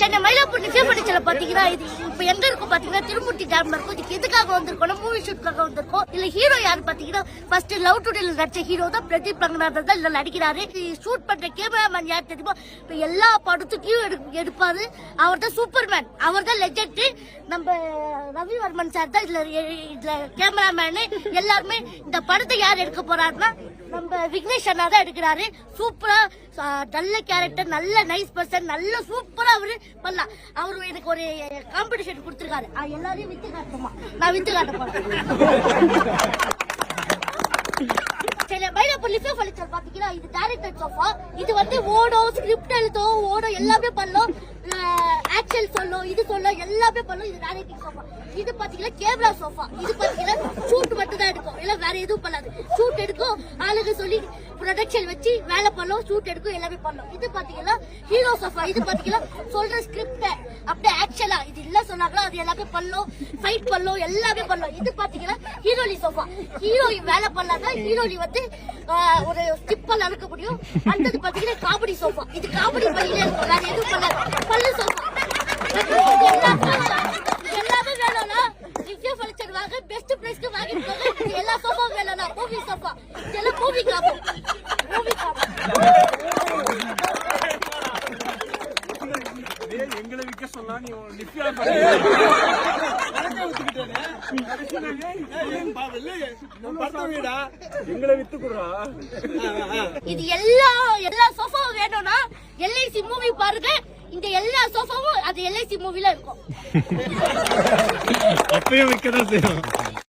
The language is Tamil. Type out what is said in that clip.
சென்னை மயிலாப்பூர் நிச்சயப்பட்டிச்சல பாத்தீங்கன்னா இது எங்க இருக்கும் பாத்தீங்கன்னா திருமூர்த்தி டேம்ல இருக்கும். இதுக்கு எதுக்காக வந்திருக்கோம் மூவி ஷூட்காக வந்திருக்கோம். இல்ல ஹீரோ யாரு பாத்தீங்கன்னா ஃபர்ஸ்ட் லவ் டுடேல நடிச்ச ஹீரோ தான் பிரதீப் ரங்கநாதன் தான் இதுல நடிக்கிறாரு. ஷூட் பண்ற கேமராமேன் யார் தெரியுமோ? இப்ப எல்லா படத்துக்கும் எடு- எடுப்பாரு. அவர் தான் சூப்பர்மேன் அவர் தான் லெஜெண்ட் நம்ம ரவிவர்மன் சார் தான் இதுல எ- இதுல கேமராமேனு எல்லாருமே இந்த படத்தை யார் எடுக்க போறாருன்னா நம்ம விக்னேஷ் அண்ணா தான் எடுக்கிறாரு. சூப்பரா நல்ல கேரக்டர் நல்ல நைஸ் பர்சன் நல்ல சூப்பரா அவரு பண்ணலாம். அவரு எனக்கு ஒரு காம்படிஷன் கொடுத்துருக்காரு. ஆ, எல்லாரையும் வித்து காட்டுமா நான் வித்து காட்ட போறேன். சரி மயிலாப்பூர் லிஃபே ஃபர்னிச்சர் பாத்தீங்கன்னா இது டேரக்டர் சோஃபா இது வந்து ஓடோ ஸ்கிரிப்ட் எழுதும் ஓடோ எல்லாமே பண்ணும். ஆக்சல் சொல்லும் இது சொல்லும் எல்லாமே பண்ணும். இது டேரக்டிங் சோஃபா இது பாத்தீங்கன்னா கேமரா சோஃபா இது பாத்தீங்கன்னா ஷூட் மட்டும் தான் எடுக்கும். இல்ல வேற எதுவும் பண்ணாது. ஷூட் எடுக்கும். ஆளுங்க சொல்லி ப்ரொடக்ஷன் வச்சு வேலை பண்ணும் ஷூட் எடுக்கும் எல்லாமே பண்ணோம். இது பாத்தீங்கன்னா ஹீரோ சோஃபா இது பாத்தீங்கன்னா சொல்ற ஸ்கிரிப்ட அப்படியே ஆக்சுவலா இது இல்ல சொன்னாங்களோ அது எல்லாமே பண்ணும் ஃபைட் பண்ணும் எல்லாமே பண்ணோம். இது பாத்தீங்கன்னா ஹீரோலி சோஃபா ஹீரோயின் வேலை பண்ணாதான் ஹீரோலி வந்து ஒரு ஸ்டிப்பல் அறுக்க முடியும். அடுத்தது பாத்தீங்கன்னா காமெடி சோஃபா இது காமெடி பண்ணிலே இருக்கும். வேற எதுவும் பண்ணாது. பல்லு சோஃபா எல்லாமே வேணும்னா நித்யா ஃபர்னிச்சர் வாங்க பெஸ்ட் பிரைஸ்க்கு வாங்கிட்டு போங்க. எல்லா சோஃபாவும் வேணும்னா மூவி சோஃபா இதெல்லாம் மூவி காப்போம் மூவி காப்போம் ஏய், எங்களை விற்க சொன்னா நீ நித்யா எங்களை வித்து குடுறா இது எல்லா எல்லா சோஃபாவும் வேணும்னா எல்ஐசி மூவி பாருங்க. இந்த எல்லா சோஃபாவும் அது எல்ஐசி மூவில இருக்கும். அப்பயும் விற்க தான் செய்யும்